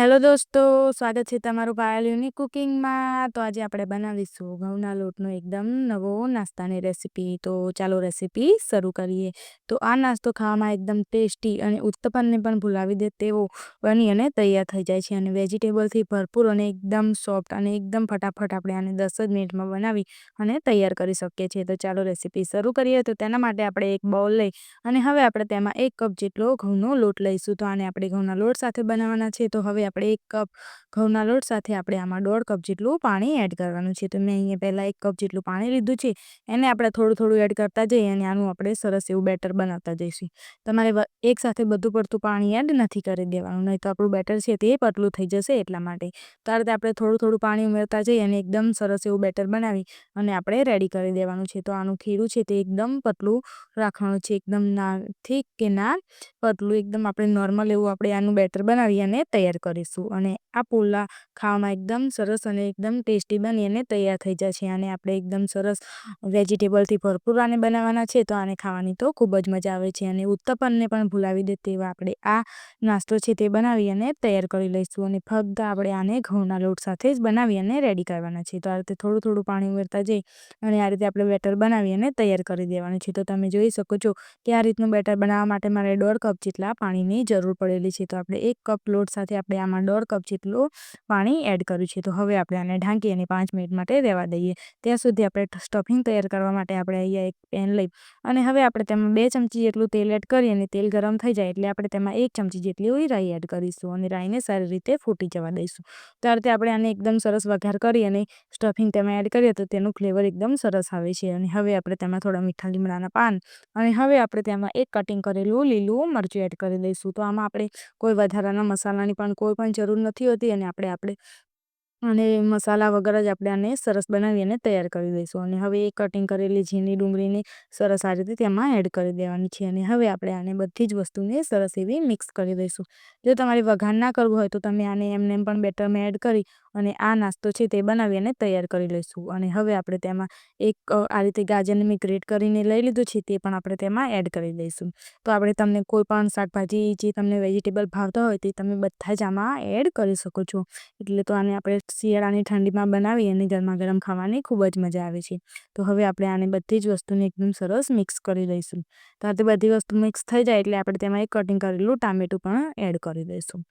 Hello દોસ્તો, સ્વાગત છે તમારું પાયલ યુનિક કુકિંગમાં. તો આજે આપણે બનાવીશું ઘઉંના લોટનો એકદમ નવો નાસ્તાની રેસીપી. તો ચાલો રેસીપી શરૂ કરીએ. તો આ નાસ્તો ખાવામાં એકદમ ટેસ્ટી અને ઉત્તપનને પણ ભૂલાવી દે તેવો બની અને તૈયાર થઈ જાય છે. અને વેજીટેબલથી ભરપૂર અને એકદમ સોફ્ટ અને એકદમ ફટાફટ આપણે આને દસ જ મિનિટમાં બનાવી અને તૈયાર કરી શકીએ છીએ. તો ચાલો રેસીપી શરૂ કરીએ. તો તેના માટે આપણે એક બાઉલ લઈ અને હવે આપણે તેમાં એક કપ જેટલો ઘઉંનો લોટ લઈશું. તો આને આપણે ઘઉંના લોટ સાથે બનાવવાના છે. તો હવે આપણે એક કપ ઘઉંના લોટ સાથે આપણે આમાં દોઢ કપ જેટલું પાણી એડ કરવાનું છે. તો મેં અહીંયા પહેલાં એક કપ જેટલું પાણી લીધું છે. એને આપણે થોડું થોડું એડ કરતા જઈએ અને આનું આપણે સરસ એવું બેટર બનાવતા જઈશું. તમારે એક સાથે બધું પડતું પાણી એડ નથી કરી દેવાનું. નહીં તો આપણું બેટર છે તે પતલું થઈ જશે એટલા માટે. તો આપણે થોડું થોડું પાણી ઉમેરતા જઈએ અને એકદમ સરસ એવું બેટર બનાવી અને આપણે રેડી કરી દેવાનું છે. તો આનું ખીરું છે તે એકદમ પતલું રાખવાનું છે. એકદમ ના, ઠીક કે ના, પતલું એકદમ આપણે નોર્મલ એવું આપણે આનું બેટર બનાવી અને તૈયાર કરીશું અને આ પુલા ખાવામાં એકદમ સરસ અને એકદમ ટેસ્ટી બની અને તૈયાર થઈ જાય છે. અને આપણે એકદમ સરસ વેજીટેબલથી ભરપૂર આને બનાવવાના છે તો આને ખાવાની તો ખૂબ જ મજા આવે છે અને ઉત્તપનને પણ ભૂલાવી દે તેવા આપણે આ નાસ્તો છે તે બનાવી અને તૈયાર કરી લઈશું અને ફક્ત આપણે આને ઘઉંના લોટ સાથે જ બનાવી અને રેડી કરવાના છે. તો આ રીતે થોડું થોડું પાણી ઉમેરતા જઈ અને આ રીતે આપણે બેટર બનાવી અને તૈયાર કરી દેવાનું છે. તો તમે જોઈ શકો છો કે આ રીતનું બેટર બનાવવા માટે મારે દોઢ કપ જેટલા પાણીની જરૂર પડેલી છે. તો આપણે એક કપ લોટ સાથે આપણે આમાં દોઢ કપ જેટલું પાણી એડ કર્યું છે. તો હવે આપણે આને ઢાંકી અને પાંચ મિનિટ માટે રહેવા દઈએ. ત્યાં સુધી આપણે સ્ટફિંગ તૈયાર કરવા માટે આપણે અહીંયા એક પેન લઈ અને હવે આપણે તેમાં બે ચમચી જેટલું તેલ એડ કરી અને તેલ ગરમ થઈ જાય એટલે આપણે તેમાં એક ચમચી જેટલી રાઈ એડ કરીશું અને રાઈને સારી રીતે ફૂટી જવા દઈશું. તો આ રીતે આપણે આને એકદમ સરસ વઘાર કરી અને સ્ટફિંગ તેમાં એડ કરીએ તો તેનું ફ્લેવર એકદમ સરસ આવે છે. અને હવે આપણે તેમાં થોડા મીઠા લીમડાના પાન અને હવે આપણે તેમાં એક કટિંગ કરેલું લીલું મરચું એડ કરી દઈશું. તો આમાં આપણે કોઈ વધારાના મસાલાની પણ કોઈ પણ જરૂર નથી હોતી અને આપણે આપણે અને મસાલા વગર જ આપણે આને સરસ બનાવી અને તૈયાર કરી દઈશું. અને હવે એ કટિંગ કરેલી ઝીણી ડુંગળીને સરસ આ રીતે તેમાં એડ કરી દેવાની છે. અને હવે આપણે આને બધી જ વસ્તુને સરસ એવી મિક્સ કરી દઈશું. જો તમારે વઘાર ના કરવું હોય તો તમે આને એમને એમ પણ બેટરમાં એડ કરી અને આ નાસ્તો છે તે બનાવી અને તૈયાર કરી લઈશું. અને હવે આપણે તેમાં એક આ રીતે ગાજરને મેં ગ્રેટ કરીને લઈ લીધું છે તે પણ આપણે તેમાં એડ કરી દઈશું. તો આપણે તમને કોઈ પણ શાકભાજી જે તમને વેજીટેબલ ભાવતા હોય તે તમે બધા જ આમાં એડ કરી શકો છો. એટલે તો આને આપણે શિયાળાની ઠંડીમાં બનાવી અને ગરમા ગરમ ખાવાની ખૂબ જ મજા આવે છે. તો હવે આપણે આને બધી જ વસ્તુને એકદમ સરસ મિક્સ કરી દઈશું તો આ બધી વસ્તુ મિક્સ થઈ જાય એટલે આપણે તેમાં એક કટિંગ કરેલું ટામેટું પણ એડ કરી દઈશું.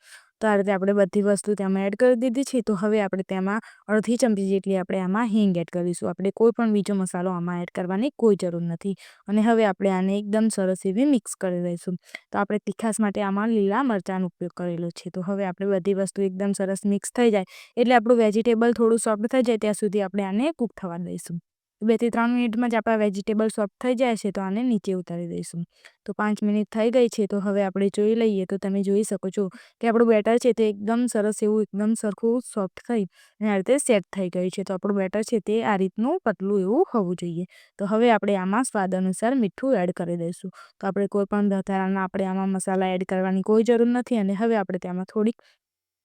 તો આ રીતે આપણે બધી વસ્તુ તેમાં એડ કરી દીધી છે. તો હવે આપણે તેમાં અડધી ચમચી જેટલી આપણે આમાં હિંગ એડ કરીશું. આપણે કોઈ પણ બીજો મસાલો આમાં એડ કરવાની કોઈ જરૂર નથી. અને હવે આપણે આને એકદમ સરસ એવી મિક્સ કરી દઈશું તો આપણે તીખાસ માટે આમાં લીલા મરચાંનો ઉપયોગ કરેલો છે. તો હવે આપણે બધી વસ્તુ એકદમ સરસ મિક્સ થઈ જાય. એટલે આપણું વેજીટેબલ થોડું સોફ્ટ થઈ જાય. ત્યાં સુધી આપણે આને કૂક થવા દઈશું. બેથી ત્રણ મિનિટમાં જ આપણા વેજીટેબલ સોફ્ટ થઈ જાય છે, તો આને નીચે ઉતારી દઈશું. તો પાંચ મિનિટ થઈ ગઈ છે, તો હવે આપણે જોઈ લઈએ, તો તમે જોઈ શકો છો કે આપણું બેટર છે તે એકદમ સરસ એવું, એકદમ સરખું સોફ્ટ થઈ અને આ રીતે સેટ થઈ ગયું છે. તો આપણું બેટર છે તે આ રીતનું પતલું એવું હોવું જોઈએ. તો હવે આપણે આમાં સ્વાદ અનુસાર મીઠું એડ કરી દઈશું. તો આપણે કોઈ પણ વધારાના આપણે આમાં મસાલા એડ કરવાની કોઈ જરૂર નથી અને હવે આપણે તેમાં થોડીક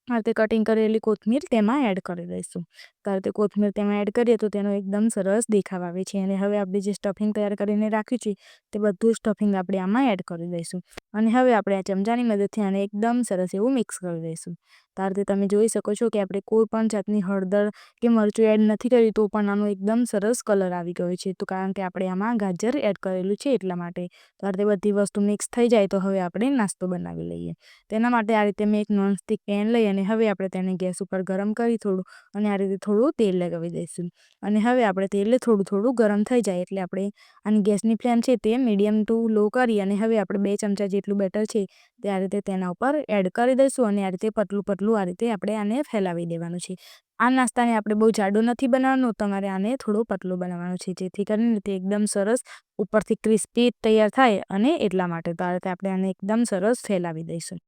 આ રીતે કટિંગ કરેલી કોથમીર તેમાં એડ કરી દઈશું. તો આ રીતે કોથમીર તેમાં એડ કરીએ તો તેનો એકદમ સરસ દેખાવ આવે છે. અને હવે આપણે જે સ્ટફિંગ તૈયાર કરીને રાખ્યું છે, તે બધું સ્ટફિંગ આપણે આમાં એડ કરી દઈશું. અને હવે આપણે આ ચમચાની મદદથી આને એકદમ સરસ એવું મિક્સ કરી દઈશું. તો આ તમે જોઈ શકો છો કે આપણે કોઈ પણ જાતની હળદર કે મરચું એડ નથી કર્યું તો પણ આનો એકદમ સરસ કલર આવી ગયો છે. તો કારણ કે આપણે આમાં ગાજર એડ કરેલું છે એટલા માટે. તો આ બધી વસ્તુ મિક્સ થઈ જાય તો હવે આપણે નાસ્તો બનાવી લઈએ. તેના માટે આ રીતે મેં એક નોનસ્ટિક પેન લઈ અને હવે આપણે તેને ગેસ ઉપર ગરમ કરી થોડું, અને આ રીતે થોડું તેલ લગાવી દઈશું. અને હવે આપણે તેલ થોડું થોડું ગરમ થઈ જાય એટલે આપણે આની ગેસની ફ્લેમ છે તે મીડિયમ ટુ લો કરી અને હવે આપણે બે ચમચા જેટલું બેટર છે તે આ રીતે તેના ઉપર એડ કરી દઈશું અને આ રીતે પતલું પતલું આ રીતે આપણે આને ફેલાવી દેવાનું છે. આ નાસ્તાને આપણે બહુ જાડો નથી બનાવવાનો, તમારે આને થોડું પતલું બનાવવાનું છે, જેથી કરીને તે એકદમ સરસ ઉપરથી ક્રિસ્પી તૈયાર થાય અને એટલા માટે તો આ રીતે આપણે આને એકદમ સરસ ફેલાવી દઈશું.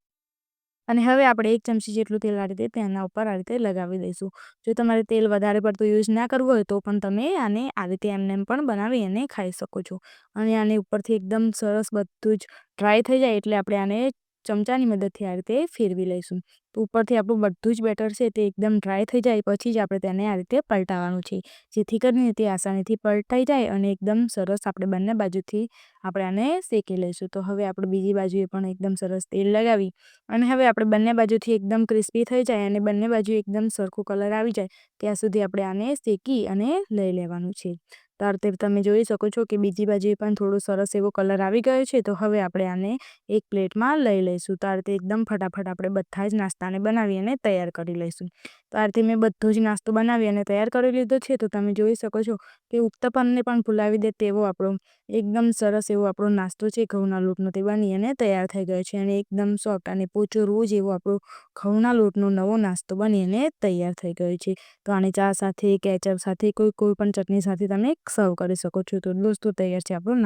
અને હવે આપણે એક ચમચી જેટલું તેલ આ રીતે તેના ઉપર આ રીતે લગાવી દઈશું. જો તમારે તેલ વધારે પડતું યુઝ ના કરવું હોય તો પણ તમે આને આ રીતે એમને પણ બનાવી અને ખાઈ શકો છો. અને આને ઉપરથી એકદમ સરસ બધું જ ડ્રાય થઈ જાય એટલે આપણે આને ચમચાની મદદથી આ રીતે ફેરવી લઈશું. તો ઉપરથી આપણું બધું જ બેટર છે, તે એકદમ ડ્રાય થઈ જાય, પછી જ આપણે તેને આ રીતે પલટાવવાનું છે. જેથી કરીને તે આસાનીથી પલટાઈ જાય અને એકદમ સરસ આપણે બંને બાજુથી આપણે આને શેકી લઈશું. તો હવે આપણે બીજી બાજુએ પણ એકદમ સરસ તેલ લગાવી અને હવે આપણે બંને બાજુથી એકદમ ક્રિસ્પી થઈ જાય અને બંને બાજુ એકદમ સરખો કલર આવી જાય, ત્યાં સુધી આપણે આને શેકી અને લઈ લેવાનું છે. તો આ તમે જોઈ શકો છો કે બીજી બાજુએ પણ થોડો સરસ એવો કલર આવી ગયો છે, તો હવે આપણે આને એક પ્લેટમાં લઈ લઈશું. તો આ એકદમ ફટાફટ આપણે બધા જ નાસ્તાને બનાવી અને તૈયાર કરી લઈશું. તો આ રીતે મેં બધો જ નાસ્તો બનાવી અને તૈયાર કરી લીધો છે, તો તમે જોઈ શકો છો કે ઉક્તપનને પણ ભૂલાવી દે તેવો આપણો એકદમ સરસ એવો આપણો નાસ્તો છે, ઘઉંના લોટનો તે બની અને તૈયાર થઈ ગયો છે અને એકદમ સોફ્ટ અને પોચો રોજ એવો આપણો ઘઉંના લોટનો નવો નાસ્તો બની અને તૈયાર થઈ ગયો છે. તો આને ચા સાથે, કેચઅપ સાથે, કોઈ કોઈ પણ ચટણી સાથે તમે સર્વ કરી શકો છો તો દોસ્તો તૈયાર છે આપણો